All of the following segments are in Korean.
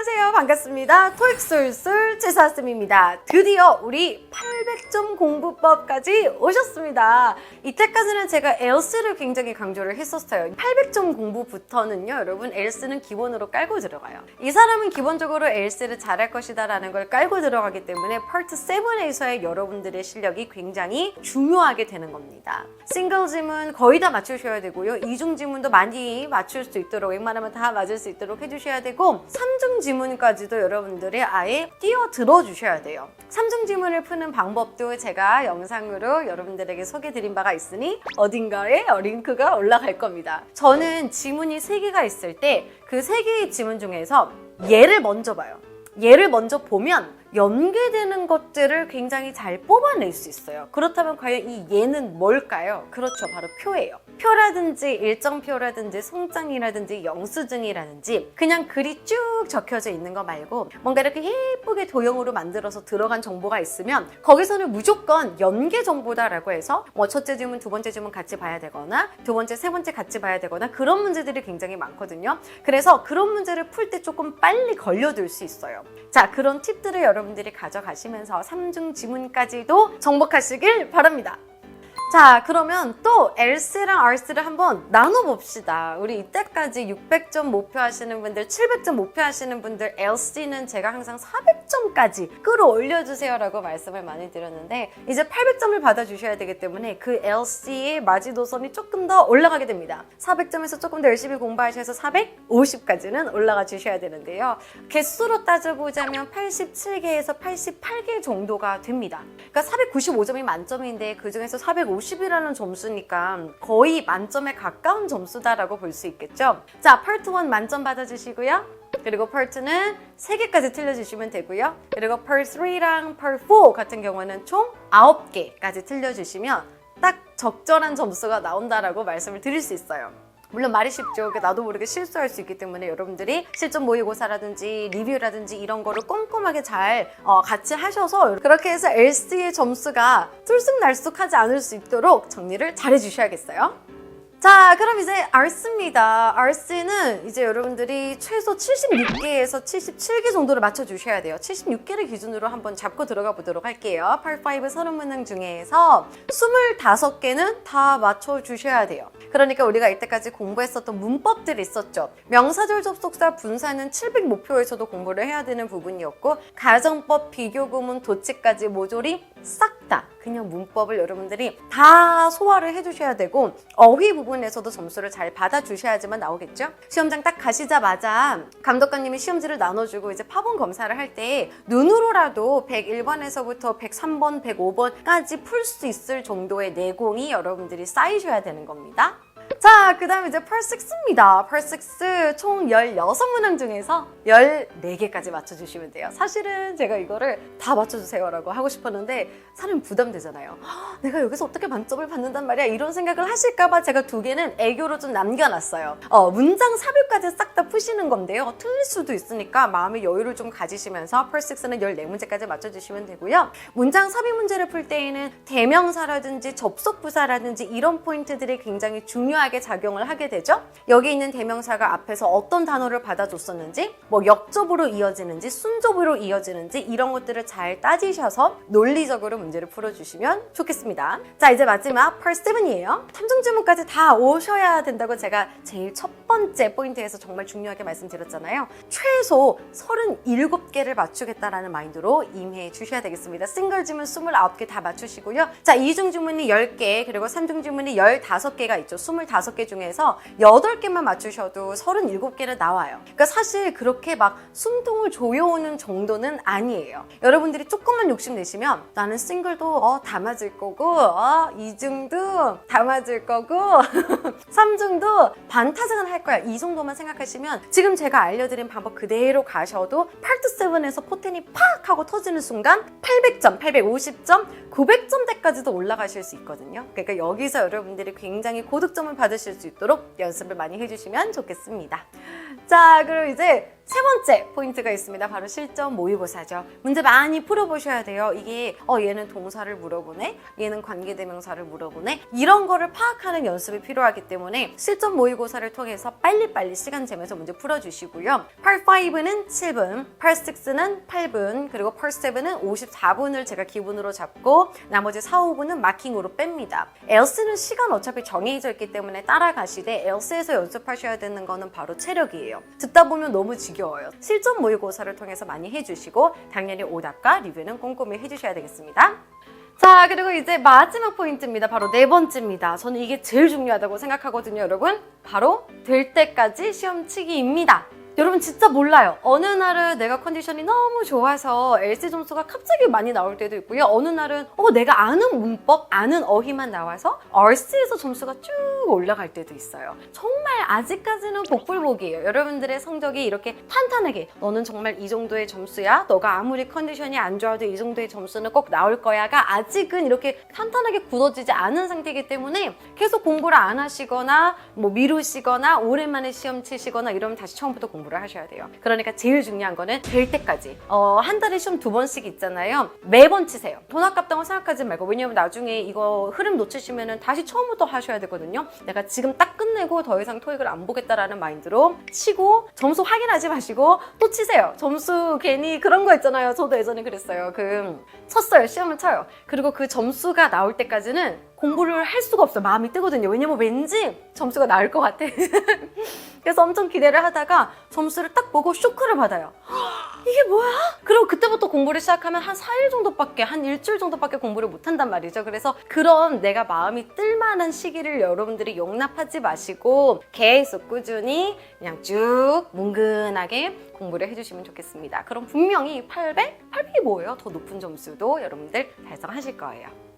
안녕하세요. 반갑습니다. 토익 술술 제사쌤입니다. 드디어 우리 800점 공부법까지 오셨습니다. 이때까지는 제가 엘스를 굉장히 강조를 했었어요. 800점 공부부터는요, 여러분, 엘스는 기본으로 깔고 들어가요. 이 사람은 기본적으로 엘스를 잘할 것이다 라는 걸 깔고 들어가기 때문에 파트 7에서의 여러분들의 실력이 굉장히 중요하게 되는 겁니다. 싱글 지문 거의 다 맞추셔야 되고요. 이중 지문도 많이 맞출 수 있도록 웬만하면 다 맞을 수 있도록 해주셔야 되고 삼중 지문 까지도 여러분들이 아예 뛰어 들어 주셔야 돼요. 삼중 지문을 푸는 방법도 제가 영상으로 여러분들에게 소개드린 바가 있으니 어딘가에 링크가 올라갈 겁니다. 저는 지문이 3개가 있을 때 그 3개의 지문 중에서 얘를 먼저 봐요. 얘를 먼저 보면 연계되는 것들을 굉장히 잘 뽑아낼 수 있어요. 그렇다면 과연 이 얘는 뭘까요? 그렇죠. 바로 표예요. 표라든지 일정표라든지 송장이라든지 영수증이라든지 그냥 글이 쭉 적혀져 있는 거 말고 뭔가 이렇게 예쁘게 도형으로 만들어서 들어간 정보가 있으면 거기서는 무조건 연계 정보다라고 해서 뭐 첫째 질문, 두 번째 질문 같이 봐야 되거나 두 번째, 세 번째 같이 봐야 되거나 그런 문제들이 굉장히 많거든요. 그래서 그런 문제를 풀 때 조금 빨리 걸려들 수 있어요. 자, 그런 팁들을 여러분 들이 가져가시면서 삼중 지문까지도 정복하시길 바랍니다. 자, 그러면 또 엘스랑 알스를 한번 나눠봅시다. 우리 이때까지 600점 목표하시는 분들, 700점 목표하시는 분들, LC는 제가 항상 400점까지 끌어올려주세요라고 말씀을 많이 드렸는데, 이제 800점을 받아주셔야 되기 때문에 그 LC의 마지노선이 조금 더 올라가게 됩니다. 400점에서 조금 더 열심히 공부하셔서 450까지는 올라가 주셔야 되는데요. 개수로 따져보자면 87개에서 88개 정도가 됩니다. 그러니까 495점이 만점인데 그 중에서 450이라는 점수니까 거의 만점에 가까운 점수다라고 볼 수 있겠죠. 자, 파트 1 만점 받아주시고요. 그리고 파트는 3개까지 틀려주시면 되고요. 그리고 파트 3랑 파트 4 같은 경우는 총 9개까지 틀려주시면 딱 적절한 점수가 나온다라고 말씀을 드릴 수 있어요. 물론 말이 쉽죠. 그 나도 모르게 실수할 수 있기 때문에 여러분들이 실전 모의고사라든지 리뷰라든지 이런 거를 꼼꼼하게 잘 어, 같이 하셔서 그렇게 해서 엘스의 점수가 들쑥날쑥하지 않을 수 있도록 정리를 잘 해주셔야겠어요. 자, 그럼 이제 알스입니다. 알스는 이제 여러분들이 최소 76개에서 77개 정도를 맞춰주셔야 돼요. 76개를 기준으로 한번 잡고 들어가 보도록 할게요. 8-5 서른 문항 중에서 25개는 다 맞춰주셔야 돼요. 그러니까 우리가 이때까지 공부했었던 문법들이 있었죠. 명사절 접속사 분사는 700 목표에서도 공부를 해야 되는 부분이었고 가정법, 비교구문, 도치까지 모조리 싹 다 그냥 문법을 여러분들이 다 소화를 해주셔야 되고 어휘 부분에서도 점수를 잘 받아주셔야지만 나오겠죠? 시험장 딱 가시자마자 감독관님이 시험지를 나눠주고 이제 파본 검사를 할 때 눈으로라도 101번에서부터 103번, 105번까지 풀 수 있을 정도의 내공이 여러분들이 쌓이셔야 되는 겁니다. 자, 그 다음에 이제 펄6입니다. 펄6 총 16문항 중에서 14개까지 맞춰주시면 돼요. 사실은 제가 이거를 다 맞춰주세요 라고 하고 싶었는데 사람 부담되잖아요. "헉, 내가 여기서 어떻게 만점을 받는단 말이야? 이런 생각을 하실까봐 제가 두 개는 애교로 좀 남겨놨어요. 어, 문장 삽입까지 싹 다 푸시는 건데요. 틀릴 수도 있으니까 마음의 여유를 좀 가지시면서 펄6는 14문제까지 맞춰주시면 되고요. 문장 삽입 문제를 풀 때에는 대명사라든지 접속부사라든지 이런 포인트들이 굉장히 중요하게 작용을 하게 되죠. 여기 있는 대명사가 앞에서 어떤 단어를 받아줬었는지, 뭐 역접으로 이어지는지, 순접으로 이어지는지 이런 것들을 잘 따지셔서 논리적으로 문제를 풀어주시면 좋겠습니다. 자, 이제 마지막 펄 7이에요. 탐정 질문까지 다 오셔야 된다고 제가 제일 첫 번째 포인트에서 정말 중요하게 말씀드렸잖아요. 최소 37개를 맞추겠다라는 마인드로 임해 주셔야 되겠습니다. 싱글 질문 29개 다 맞추시고요. 자, 이중 질문이 10개, 그리고 삼중 질문이 15개가 있죠. 25개 중에서 8개만 맞추셔도 37개는 나와요. 그러니까 사실 그렇게 막 숨통을 조여오는 정도는 아니에요. 여러분들이 조금만 욕심 내시면 나는 싱글도 어, 다 맞을 거고, 어, 이중도 다 맞을 거고, 삼중도 반타작은 할 거야. 이 정도만 생각하시면 지금 제가 알려드린 방법 그대로 가셔도 7에서 포텐이 팍 하고 터지는 순간 800점, 850점, 900점대까지도 올라가실 수 있거든요. 그러니까 여기서 여러분들이 굉장히 고득점을 받 으실 수 있도록 연습을 많이 해주시면 좋겠습니다. 자, 그럼 이제 세 번째 포인트가 있습니다. 바로 실전 모의고사죠. 문제 많이 풀어보셔야 돼요. 이게 어 얘는 동사를 물어보네, 얘는 관계대명사를 물어보네 이런 거를 파악하는 연습이 필요하기 때문에 실전 모의고사를 통해서 빨리빨리 시간 재면서 문제 풀어주시고요. Part 5는 7분, Part 6는 8분, 그리고 Part 7은 54분을 제가 기본으로 잡고 나머지 4, 5분은 마킹으로 뺍니다. 엘스는 시간 어차피 정해져 있기 때문에 따라가시되 엘스에서 연습하셔야 되는 거는 바로 체력이에요. 듣다 보면 너무 지겨 워요. 실전 모의고사를 통해서 많이 해주시고 당연히 오답과 리뷰는 꼼꼼히 해주셔야 되겠습니다. 자, 그리고 이제 마지막 포인트입니다. 바로 네 번째입니다. 저는 이게 제일 중요하다고 생각하거든요, 여러분. 바로 될 때까지 시험 치기입니다. 여러분 진짜 몰라요. 어느 날은 내가 컨디션이 너무 좋아서 LC 점수가 갑자기 많이 나올 때도 있고요. 어느 날은 어 내가 아는 문법, 아는 어휘만 나와서 RC에서 점수가 쭉 올라갈 때도 있어요. 정말 아직까지는 복불복이에요. 여러분들의 성적이 이렇게 탄탄하게 너는 정말 이 정도의 점수야. 너가 아무리 컨디션이 안 좋아도 이 정도의 점수는 꼭 나올 거야가 아직은 이렇게 탄탄하게 굳어지지 않은 상태이기 때문에 계속 공부를 안 하시거나 뭐 미루시거나 오랜만에 시험 치시거나 이러면 다시 처음부터 공부 를 하셔야 돼요. 그러니까 제일 중요한 거는 될 때까지. 어, 한 달에 시험 두 번씩 있잖아요. 매번 치세요. 돈 아깝다고 생각하지 말고 왜냐면 나중에 이거 흐름 놓치시면은 다시 처음부터 하셔야 되거든요. 내가 지금 딱 끝내고 더 이상 토익을 안 보겠다라는 마인드로 치고 점수 확인하지 마시고 또 치세요. 점수 괜히 그런 거 있잖아요. 저도 예전에 그랬어요. 그 쳤어요. 시험을 쳐요. 그리고 그 점수가 나올 때까지는 공부를 할 수가 없어요. 마음이 뜨거든요. 왜냐면 왠지 점수가 나을 것 같아. 그래서 엄청 기대를 하다가 점수를 딱 보고 쇼크를 받아요. 이게 뭐야? 그리고 그때부터 공부를 시작하면 한 4일 정도밖에, 한 일주일 정도밖에 공부를 못한단 말이죠. 그래서 그런 내가 마음이 뜰만한 시기를 여러분들이 용납하지 마시고 계속 꾸준히 그냥 쭉 뭉근하게 공부를 해주시면 좋겠습니다. 그럼 분명히 800? 800이 뭐예요? 더 높은 점수도 여러분들 달성하실 거예요.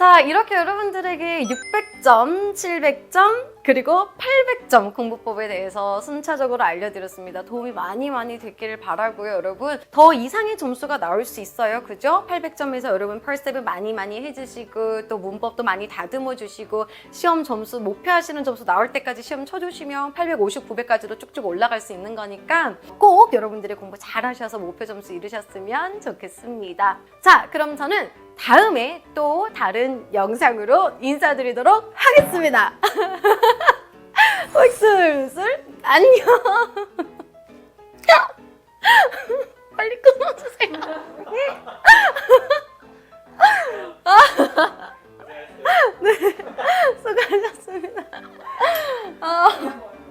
자, 이렇게 여러분들에게 600점, 700점, 그리고 800점 공부법에 대해서 순차적으로 알려드렸습니다. 도움이 많이 많이 됐기를 바라고요, 여러분. 더 이상의 점수가 나올 수 있어요, 그죠? 800점에서 여러분 펄스텝을 많이 많이 해주시고 또 문법도 많이 다듬어 주시고 시험 점수 목표하시는 점수 나올 때까지 시험 쳐주시면 850, 900까지도 쭉쭉 올라갈 수 있는 거니까 꼭 여러분들이 공부 잘하셔서 목표 점수 이루셨으면 좋겠습니다. 자, 그럼 저는 다음에 또 다른 영상으로 인사드리도록 하겠습니다. 어, 흑술술 안녕. 빨리 끊어주세요. 네. 네, 수고하셨습니다. 어.